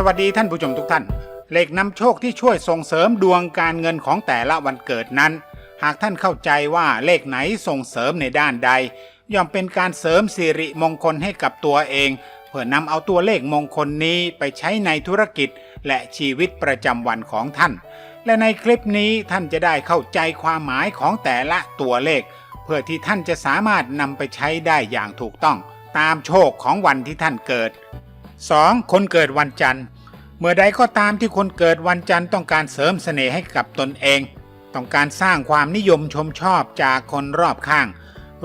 สวัสดีท่านผู้ชมทุกท่าน เลขนำโชคที่ช่วยส่งเสริมดวงการเงินของแต่ละวันเกิดนั้น หากท่านเข้าใจว่าเลขไหนส่งเสริมในด้านใด ย่อมเป็นการเสริมสิริมงคลให้กับตัวเอง เพื่อนำเอาตัวเลขมงคลนี้ไปใช้ในธุรกิจและชีวิตประจำวันของท่าน และในคลิปนี้ท่านจะได้เข้าใจความหมายของแต่ละตัวเลข เพื่อที่ท่านจะสามารถนำไปใช้ได้อย่างถูกต้อง ตามโชคของวันที่ท่านเกิด 2. คนเกิดวันจันทร์ เมื่อใดก็ตามที่คนเกิดวันจันทร์ต้องการเสริมเสน่ห์ให้กับตนเอง ต้องการสร้างความนิยมชมชอบจากคนรอบข้าง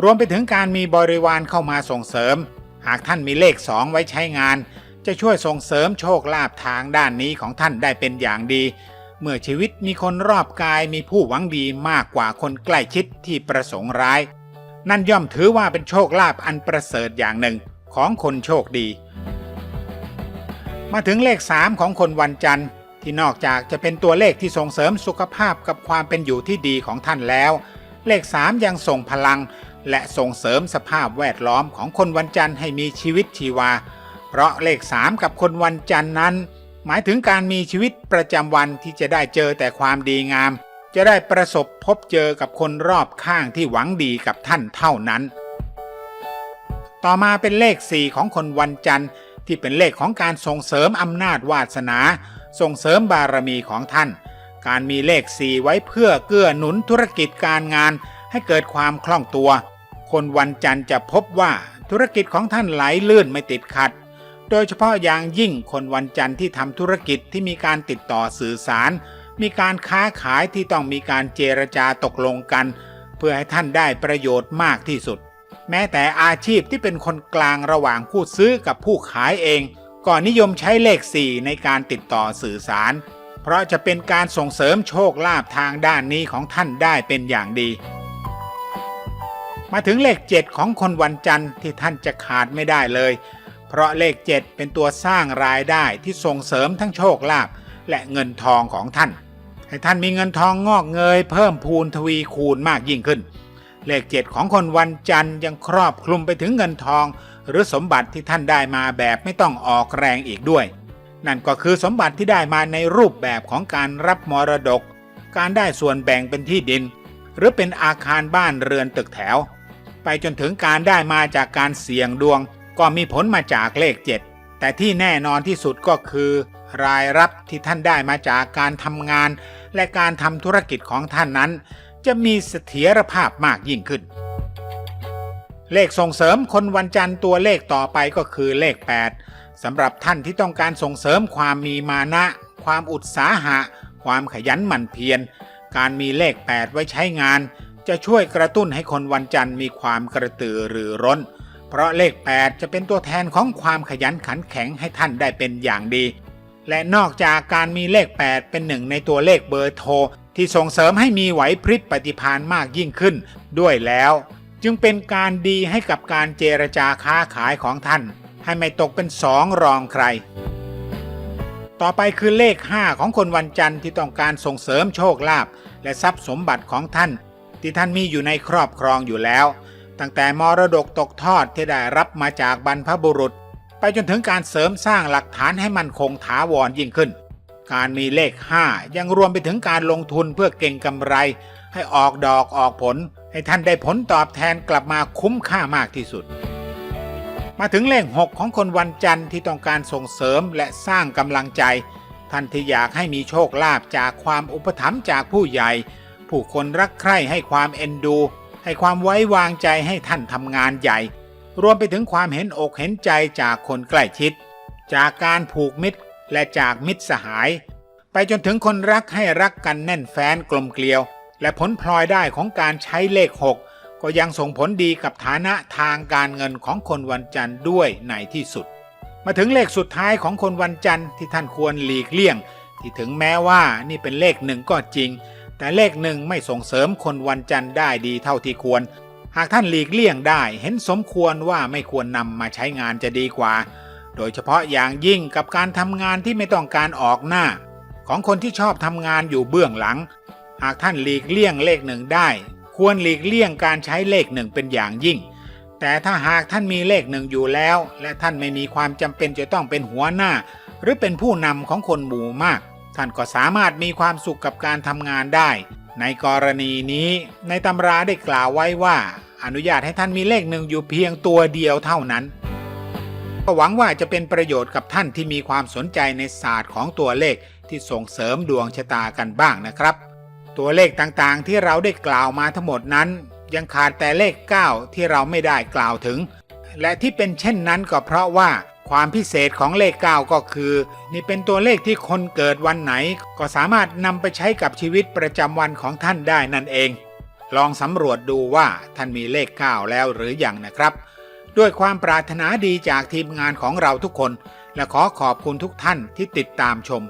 รวมไปถึงการมีบริวารเข้ามาส่งเสริม หากท่านมีเลขสองไว้ใช้งาน จะช่วยส่งเสริมโชคลาภทางด้านนี้ของท่านได้เป็นอย่างดี เมื่อชีวิตมีคนรอบกายมีผู้หวังดีมากกว่าคนใกล้ชิดที่ประสงค์ร้าย นั่นย่อมถือว่าเป็นโชคลาภอันประเสริฐอย่างหนึ่งของคนโชคดี มาถึงเลข 3 ของคนวันจันทร์ ที่นอกจากจะเป็นตัวเลขที่ส่งเสริมสุขภาพกับความเป็นอยู่ที่ดีของท่านแล้ว เลข 3 ยังส่งพลัง และส่งเสริมสภาพแวดล้อมของคนวันจันทร์ให้มีชีวิตชีวา เพราะเลข 3 กับคนวันจันทร์นั้น หมายถึงการมีชีวิตประจำวันที่จะได้เจอแต่ความดีงาม จะได้ประสบพบเจอกับคนรอบข้างที่หวังดีกับท่านเท่านั้น ต่อมาเป็นเลข 4 ของคนวันจันทร์ ที่เป็นเลขของการส่งเสริมอำนาจวาสนา ส่งเสริมบารมีของท่าน การมีเลข4ไว้เพื่อเกื้อหนุนธุรกิจการงาน ให้เกิดความคล่องตัว คนวันจันทร์จะพบว่าธุรกิจของท่านไหลลื่นไม่ติดขัด โดยเฉพาะอย่างยิ่งคนวันจันทร์ที่ทำธุรกิจที่มีการติดต่อสื่อสาร มีการค้าขายที่ต้องมีการเจรจาตกลงกัน เพื่อให้ท่านได้ประโยชน์มากที่สุด แม้แต่อาชีพที่เป็นคนกลางระหว่างผู้ซื้อกับผู้ขายเองก็นิยมใช้เลข 4 ในการติดต่อสื่อสาร เพราะจะเป็นการส่งเสริมโชคลาภทางด้านนี้ของท่านได้เป็นอย่างดี มาถึงเลข 7 ของคนวันจันทร์ที่ท่านจะขาดไม่ได้เลย เพราะเลข 7 เป็นตัวสร้างรายได้ที่ส่งเสริมทั้งโชคลาภและเงินทองของท่าน ให้ท่านมีเงินทองงอกเงยเพิ่มพูนทวีคูณมากยิ่งขึ้น เลขเจ็ดของคนวันจันทร์ยังครอบคลุมไปถึงเงินทอง หรือสมบัติที่ท่านได้มาแบบไม่ต้องออกแรงอีกด้วย นั่นก็คือสมบัติที่ได้มาในรูปแบบของการรับมรดก การได้ส่วนแบ่งเป็นที่ดิน หรือเป็นอาคารบ้านเรือนตึกแถว ไปจนถึงการได้มาจากการเสี่ยงดวง ก็มีผลมาจากเลขเจ็ดแต่ที่แน่นอนที่สุดก็คือ รายรับที่ท่านได้มาจากการทำงาน และการทำธุรกิจของท่านนั้น จะมีเสถียรภาพมากยิ่งขึ้น เลขส่งเสริมคนวันจันทร์ตัวเลขต่อไปก็คือเลข 8สำหรับท่านที่ต้องการส่งเสริมความมีมานะ ความอุตสาหะ ความขยันหมั่นเพียร การมีเลข 8 ไว้ใช้งาน จะช่วยกระตุ้นให้คนวันจันทร์มีความกระตือรือร้น เพราะเลข 8 จะเป็นตัวแทนของความขยันขันแข็งให้ท่านได้เป็นอย่างดี และนอกจากการมีเลข 8 เป็นหนึ่งในตัวเลขเบอร์โทร ที่ส่งเสริมให้มีไหวพริบปฏิภาณมากยิ่งขึ้นด้วยแล้ว จึงเป็นการดีให้กับการเจรจาค้าขายของท่าน ให้ไม่ตกเป็นสองรองใคร ต่อไปคือเลข 5 ของคนวันจันทร์ที่ต้องการส่งเสริมโชคลาภและทรัพย์สมบัติของท่าน ที่ท่านมีอยู่ในครอบครองอยู่แล้ว ตั้งแต่มรดกตกทอดที่ได้รับมาจากบรรพบุรุษ ไปจนถึงการเสริมสร้างหลักฐานให้มันคงถาวรยิ่งขึ้น การมีเลข 5 ยังรวมไปถึงการลงทุนเพื่อเก่งกำไร ให้ออกดอกออกผล ให้ท่านได้ผลตอบแทนกลับมาคุ้มค่ามากที่สุด มาถึงเลข 6 ของคนวันจันทร์ที่ต้องการส่งเสริมและสร้างกำลังใจ ท่านที่อยากให้มีโชคลาภจากความอุปถัมภ์จากผู้ใหญ่ ผู้คนรักใคร่ให้ความเอ็นดู ให้ความไว้วางใจให้ท่านทำงานใหญ่ รวมไปถึงความเห็นอกเห็นใจจากคนใกล้ชิด จากการผูกมิตร และจากมิตรสหาย ไปจนถึงคนรักให้รักกันแน่นแฟ้นกลมเกลียว และผลพลอยได้ของการใช้เลข 6 ก็ยังส่งผลดีกับฐานะทางการเงินของคนวันจันทร์ด้วยในที่สุด มาถึงเลขสุดท้ายของคนวันจันทร์ที่ท่านควรหลีกเลี่ยง ที่ถึงแม้ว่านี่เป็นเลขหนึ่งก็จริง แต่เลขหนึ่งไม่ส่งเสริมคนวันจันทร์ได้ดีเท่าที่ควรหากท่านหลีกเลี่ยงได้เห็นสมควรว่าไม่ควรนำมาใช้งานจะดีกว่า โดยเฉพาะอย่างยิ่งกับการทำงานที่ไม่ต้องการออกหน้า ของคนที่ชอบทำงานอยู่เบื้องหลัง หากท่านหลีกเลี่ยงเลขหนึ่งได้ ควรหลีกเลี่ยงการใช้เลขหนึ่งเป็นอย่างยิ่ง แต่ถ้าหากท่านมีเลขหนึ่งอยู่แล้ว และท่านไม่มีความจำเป็นจะต้องเป็นหัวหน้า หรือเป็นผู้นำของคนหมู่มาก ท่านก็สามารถมีความสุขกับการทำงานได้ ในกรณีนี้ ในตำราได้กล่าวไว้ว่า อนุญาตให้ท่านมีเลขหนึ่งอยู่เพียงตัวเดียวเท่านั้น ก็หวังว่าจะเป็นประโยชน์กับท่านที่มีความสนใจในศาสตร์ของตัวเลขที่ส่งเสริมดวงชะตากันบ้างนะครับ ตัวเลขต่างๆที่เราได้กล่าวมาทั้งหมดนั้น ยังขาดแต่เลข 9 ที่เราไม่ได้กล่าวถึง และที่เป็นเช่นนั้นก็เพราะว่าความพิเศษของเลข 9 ก็คือ นี่เป็นตัวเลขที่คนเกิดวันไหน ก็สามารถนำไปใช้กับชีวิตประจำวันของท่านได้นั่นเอง ลองสำรวจดูว่าท่านมีเลข 9 แล้วหรืออยังนะครับ ด้วยความปรารถนาดีจากทีมงานของเราทุกคน และขอขอบคุณทุกท่านที่ติดตามชม